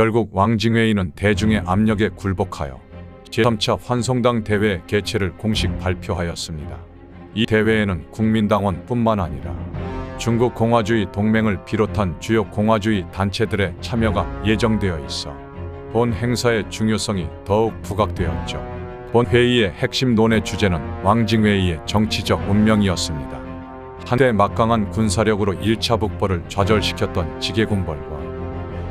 결국 왕징회의는 대중의 압력에 굴복하여 제3차 환송당 대회 개최를 공식 발표하였습니다. 이 대회에는 국민당원뿐만 아니라 중국 공화주의 동맹을 비롯한 주요 공화주의 단체들의 참여가 예정되어 있어 본 행사의 중요성이 더욱 부각되었죠. 본 회의의 핵심 논의 주제는 왕징회의의 정치적 운명이었습니다. 한때 막강한 군사력으로 1차 북벌을 좌절시켰던 지게군벌과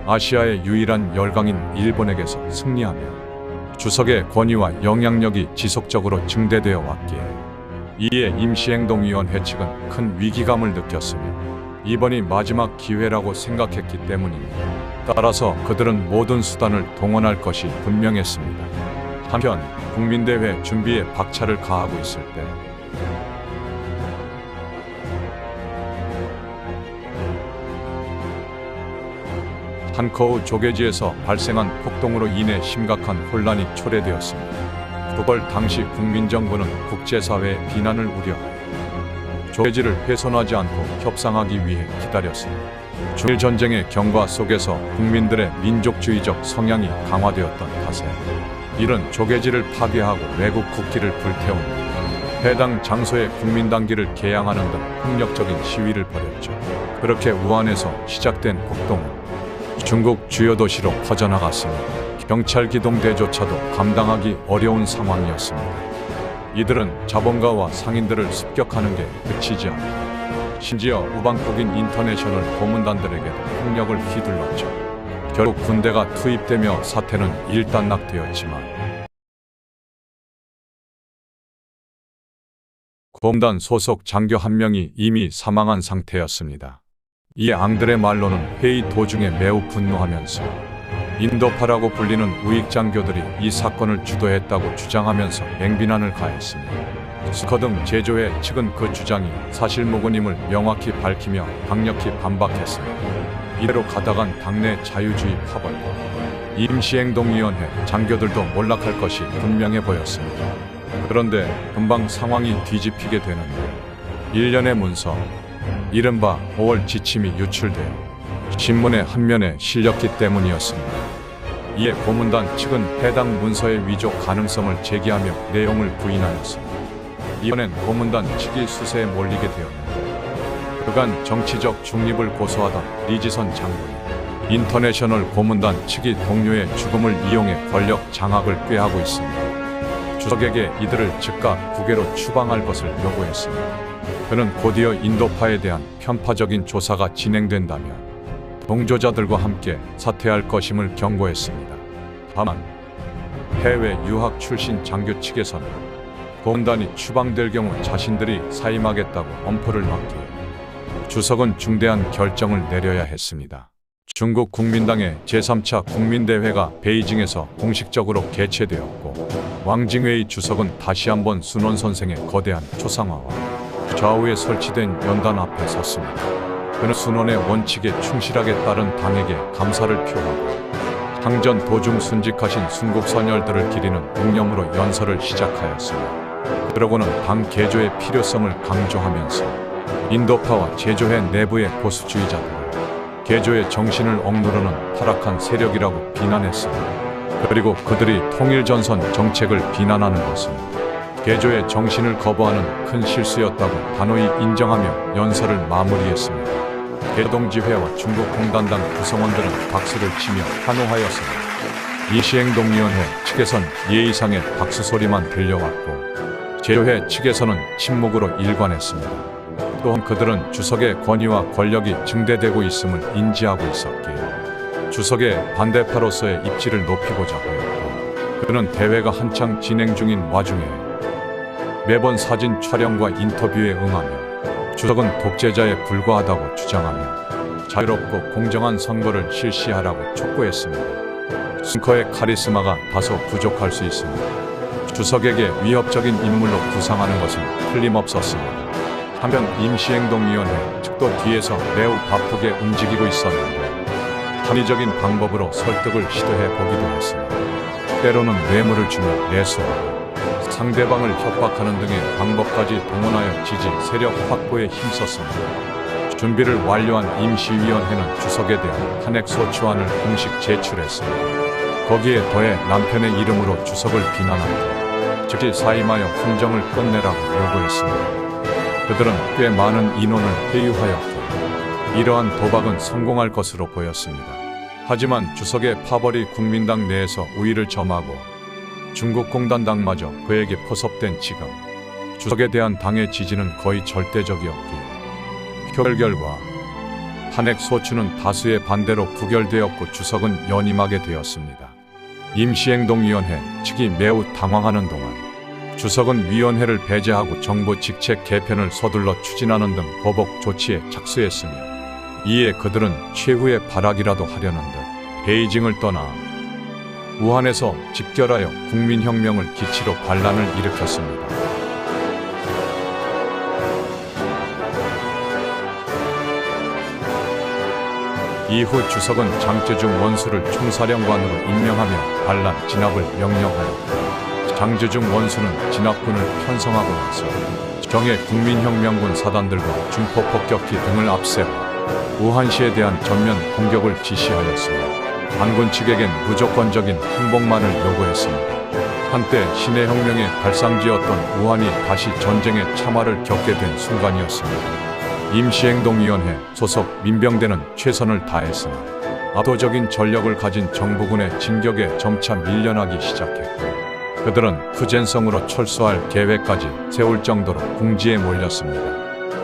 아시아의 유일한 열강인 일본에게서 승리하며 주석의 권위와 영향력이 지속적으로 증대되어 왔기에 이에 임시행동위원회 측은 큰 위기감을 느꼈으며 이번이 마지막 기회라고 생각했기 때문입니다. 따라서 그들은 모든 수단을 동원할 것이 분명했습니다. 한편 국민대회 준비에 박차를 가하고 있을 때 한커우 조개지에서 발생한 폭동으로 인해 심각한 혼란이 초래되었습니다. 그걸 당시 국민정부는 국제사회의 비난을 우려하여 조개지를 훼손하지 않고 협상하기 위해 기다렸습니다. 중일 전쟁의 경과 속에서 국민들의 민족주의적 성향이 강화되었던 탓에 이른 조개지를 파괴하고 외국 국기를 불태운 해당 장소에 국민당기를 개양하는 등 폭력적인 시위를 벌였죠. 그렇게 우한에서 시작된 폭동은 중국 주요 도시로 퍼져나갔습니다. 경찰 기동대조차도 감당하기 어려운 상황이었습니다. 이들은 자본가와 상인들을 습격하는 게 그치지 않고 심지어 우방국인 인터내셔널 고문단들에게도 폭력을 휘둘렀죠. 결국 군대가 투입되며 사태는 일단락되었지만 고문단 소속 장교 한 명이 이미 사망한 상태였습니다. 이 앙들의 말로는 회의 도중에 매우 분노하면서 인도파라고 불리는 우익 장교들이 이 사건을 주도했다고 주장하면서 맹비난을 가했습니다. 스커등 제조회 측은 그 주장이 사실무근임을 명확히 밝히며 강력히 반박했습니다. 이대로 가다간 당내 자유주의 파벌과 임시행동위원회 장교들도 몰락할 것이 분명해 보였습니다. 그런데 금방 상황이 뒤집히게 되는데 일련의 문서, 이른바 5월 지침이 유출되어 신문의 한 면에 실렸기 때문이었습니다. 이에 고문단 측은 해당 문서의 위조 가능성을 제기하며 내용을 부인하였습니다. 이번엔 고문단 측이 수세에 몰리게 되었는데 그간 정치적 중립을 고수하던 리지선 장군이 인터내셔널 고문단 측이 동료의 죽음을 이용해 권력 장악을 꾀하고 있습니다. 주석에게 이들을 즉각 국외로 추방할 것을 요구했습니다. 그는 곧이어 인도파에 대한 편파적인 조사가 진행된다면 동조자들과 함께 사퇴할 것임을 경고했습니다. 다만 해외 유학 출신 장교 측에서는 고문단이 추방될 경우 자신들이 사임하겠다고 엄포를 놨기에 주석은 중대한 결정을 내려야 했습니다. 중국 국민당의 제3차 국민대회가 베이징에서 공식적으로 개최되었고 왕징회의 주석은 다시 한번 순원 선생의 거대한 초상화와 좌우에 설치된 연단 앞에 섰습니다. 그는 순원의 원칙에 충실하게 따른 당에게 감사를 표하고 항전 도중 순직하신 순국선열들을 기리는 묵념으로 연설을 시작하였습니다. 그러고는 당 개조의 필요성을 강조하면서 인도파와 제조회 내부의 보수주의자들을 개조의 정신을 억누르는 타락한 세력이라고 비난했습니다. 그리고 그들이 통일전선 정책을 비난하는 것은 개조의 정신을 거부하는 큰 실수였다고 단호히 인정하며 연설을 마무리했습니다. 개동지회와 중국 공단당 구성원들은 박수를 치며 환호하였습니다. 이시행동위원회 측에선 예의상의 박수 소리만 들려왔고 제조회 측에서는 침묵으로 일관했습니다. 또한 그들은 주석의 권위와 권력이 증대되고 있음을 인지하고 있었기에 주석의 반대파로서의 입지를 높이고자 하였고 그는 대회가 한창 진행 중인 와중에 매번 사진 촬영과 인터뷰에 응하며 주석은 독재자에 불과하다고 주장하며 자유롭고 공정한 선거를 실시하라고 촉구했습니다. 싱커의 카리스마가 다소 부족할 수 있습니다. 주석에게 위협적인 인물로 구상하는 것은 틀림없었습니다. 한편 임시행동위원회 측도 뒤에서 매우 바쁘게 움직이고 있었는데 합리적인 방법으로 설득을 시도해 보기도 했습니다. 때로는 뇌물을 주며 내수하고 상대방을 협박하는 등의 방법까지 동원하여 지지 세력 확보에 힘썼습니다. 준비를 완료한 임시위원회는 주석에 대한 탄핵 소추안을 공식 제출했습니다. 거기에 더해 남편의 이름으로 주석을 비난한 뒤 즉시 사임하여 훈정을 끝내라고 요구했습니다. 그들은 꽤 많은 인원을 회유하였고 이러한 도박은 성공할 것으로 보였습니다. 하지만 주석의 파벌이 국민당 내에서 우위를 점하고 중국 공단당마저 그에게 포섭된 지금 주석에 대한 당의 지지는 거의 절대적이었기에 표결 결과 탄핵 소추는 다수의 반대로 부결되었고 주석은 연임하게 되었습니다. 임시행동위원회 측이 매우 당황하는 동안 주석은 위원회를 배제하고 정부 직책 개편을 서둘러 추진하는 등 보복 조치에 착수했으며 이에 그들은 최후의 발악이라도 하려는 듯 베이징을 떠나 우한에서 집결하여 국민혁명을 기치로 반란을 일으켰습니다. 이후 주석은 장제중 원수를 총사령관으로 임명하며 반란 진압을 명령하였고 장제중 원수는 진압군을 편성하고 나서 정의 국민혁명군 사단들과 중포 폭격기 등을 앞세워 우한시에 대한 전면 공격을 지시하였으며 반군 측에겐 무조건적인 항복만을 요구했습니다. 한때 신의 혁명의 발상지였던 우한이 다시 전쟁의 참화를 겪게 된 순간이었습니다. 임시행동위원회 소속 민병대는 최선을 다했으나 압도적인 전력을 가진 정부군의 진격에 점차 밀려나기 시작했고 그들은 후젠성으로 철수할 계획까지 세울 정도로 궁지에 몰렸습니다.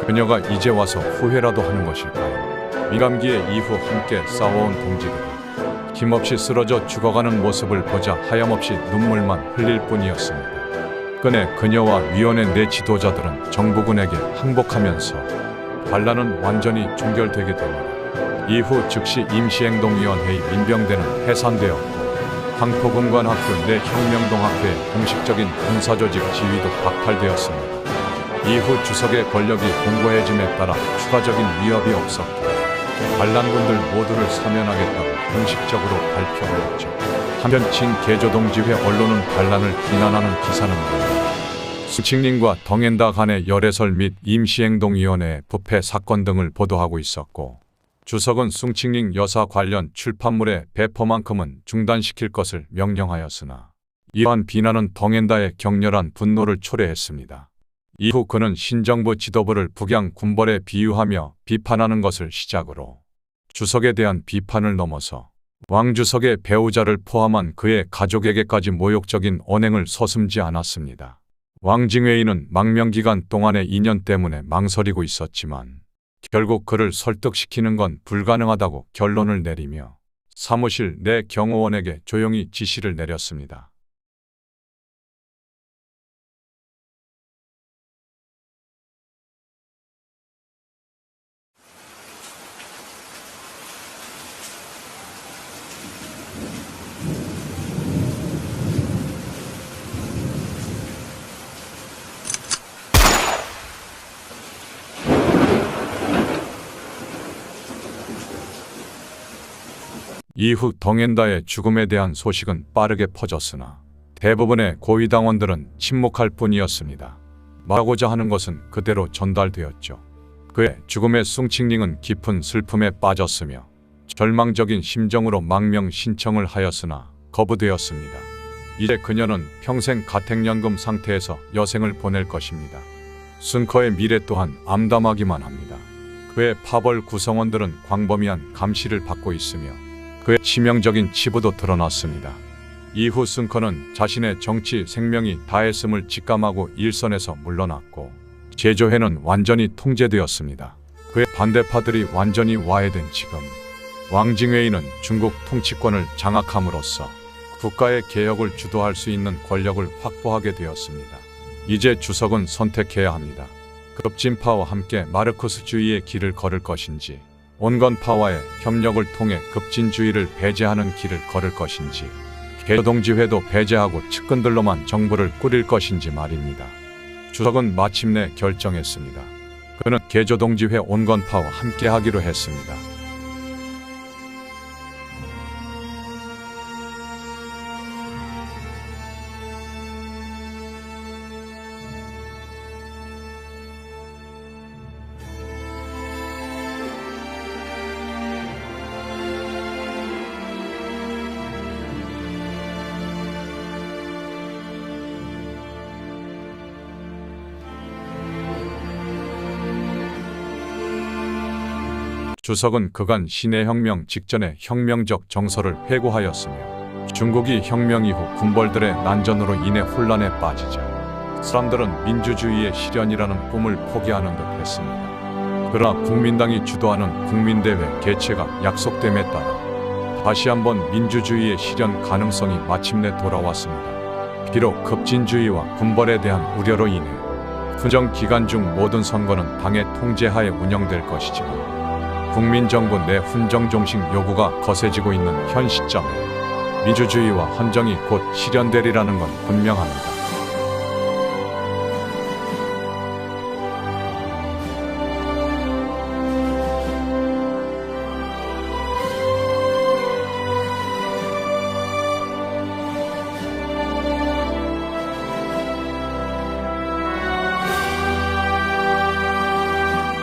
그녀가 이제 와서 후회라도 하는 것일까요? 위감기에 이후 함께 싸워온 동지들이 힘없이 쓰러져 죽어가는 모습을 보자 하염없이 눈물만 흘릴 뿐이었습니다. 끝내 그녀와 위원회 내 지도자들은 정부군에게 항복하면서 반란은 완전히 종결되게 됩니다. 이후 즉시 임시행동위원회의 민병대는 해산되었고 황포군관학교 내 혁명동학회의 공식적인 군사조직 지위도 박탈되었습니다. 이후 주석의 권력이 공고해짐에 따라 추가적인 위협이 없었고 반란군들 모두를 사면하겠다고 공식적으로 발표하였죠. 한편 친개조동 지회 언론은 반란을 비난하는 기사는 물론 수칙린과 덩엔다 간의 열애설 및 임시행동위원회 부패 사건 등을 보도하고 있었고 주석은 숭칭링 여사 관련 출판물의 배포만큼은 중단시킬 것을 명령하였으나 이러한 비난은 덩엔다의 격렬한 분노를 초래했습니다. 이후 그는 신정부 지도부를 북양 군벌에 비유하며 비판하는 것을 시작으로 주석에 대한 비판을 넘어서 왕주석의 배우자를 포함한 그의 가족에게까지 모욕적인 언행을 서슴지 않았습니다. 왕징웨이는 망명기간 동안의 인연 때문에 망설이고 있었지만 결국 그를 설득시키는 건 불가능하다고 결론을 내리며 사무실 내 경호원에게 조용히 지시를 내렸습니다. 이후 덩엔다의 죽음에 대한 소식은 빠르게 퍼졌으나 대부분의 고위당원들은 침묵할 뿐이었습니다. 말하고자 하는 것은 그대로 전달되었죠. 그의 죽음의 숭칭링은 깊은 슬픔에 빠졌으며 절망적인 심정으로 망명 신청을 하였으나 거부되었습니다. 이제 그녀는 평생 가택연금 상태에서 여생을 보낼 것입니다. 순커의 미래 또한 암담하기만 합니다. 그의 파벌 구성원들은 광범위한 감시를 받고 있으며 그의 치명적인 치부도 드러났습니다. 이후 승커는 자신의 정치 생명이 다했음을 직감하고 일선에서 물러났고 제조회는 완전히 통제되었습니다. 그의 반대파들이 완전히 와해된 지금 왕징웨이는 중국 통치권을 장악함으로써 국가의 개혁을 주도할 수 있는 권력을 확보하게 되었습니다. 이제 주석은 선택해야 합니다. 급진파와 함께 마르크스주의의 길을 걸을 것인지 온건파와의 협력을 통해 급진주의를 배제하는 길을 걸을 것인지 개동지회도 배제하고 측근들로만 정부를 꾸릴 것인지 말입니다. 주석은 마침내 결정했습니다. 그는 개조동지회 온건파와 함께하기로 했습니다. 주석은 그간 신해혁명 직전의 혁명적 정서를 회고하였으며 중국이 혁명 이후 군벌들의 난전으로 인해 혼란에 빠지자 사람들은 민주주의의 실현이라는 꿈을 포기하는 듯 했습니다. 그러나 국민당이 주도하는 국민대회 개최가 약속됨에 따라 다시 한번 민주주의의 실현 가능성이 마침내 돌아왔습니다. 비록 급진주의와 군벌에 대한 우려로 인해 훈정 기간 중 모든 선거는 당의 통제하에 운영될 것이지만 국민정부 내 훈정 종식 요구가 거세지고 있는 현 시점에 민주주의와 헌정이 곧 실현되리라는 건 분명합니다.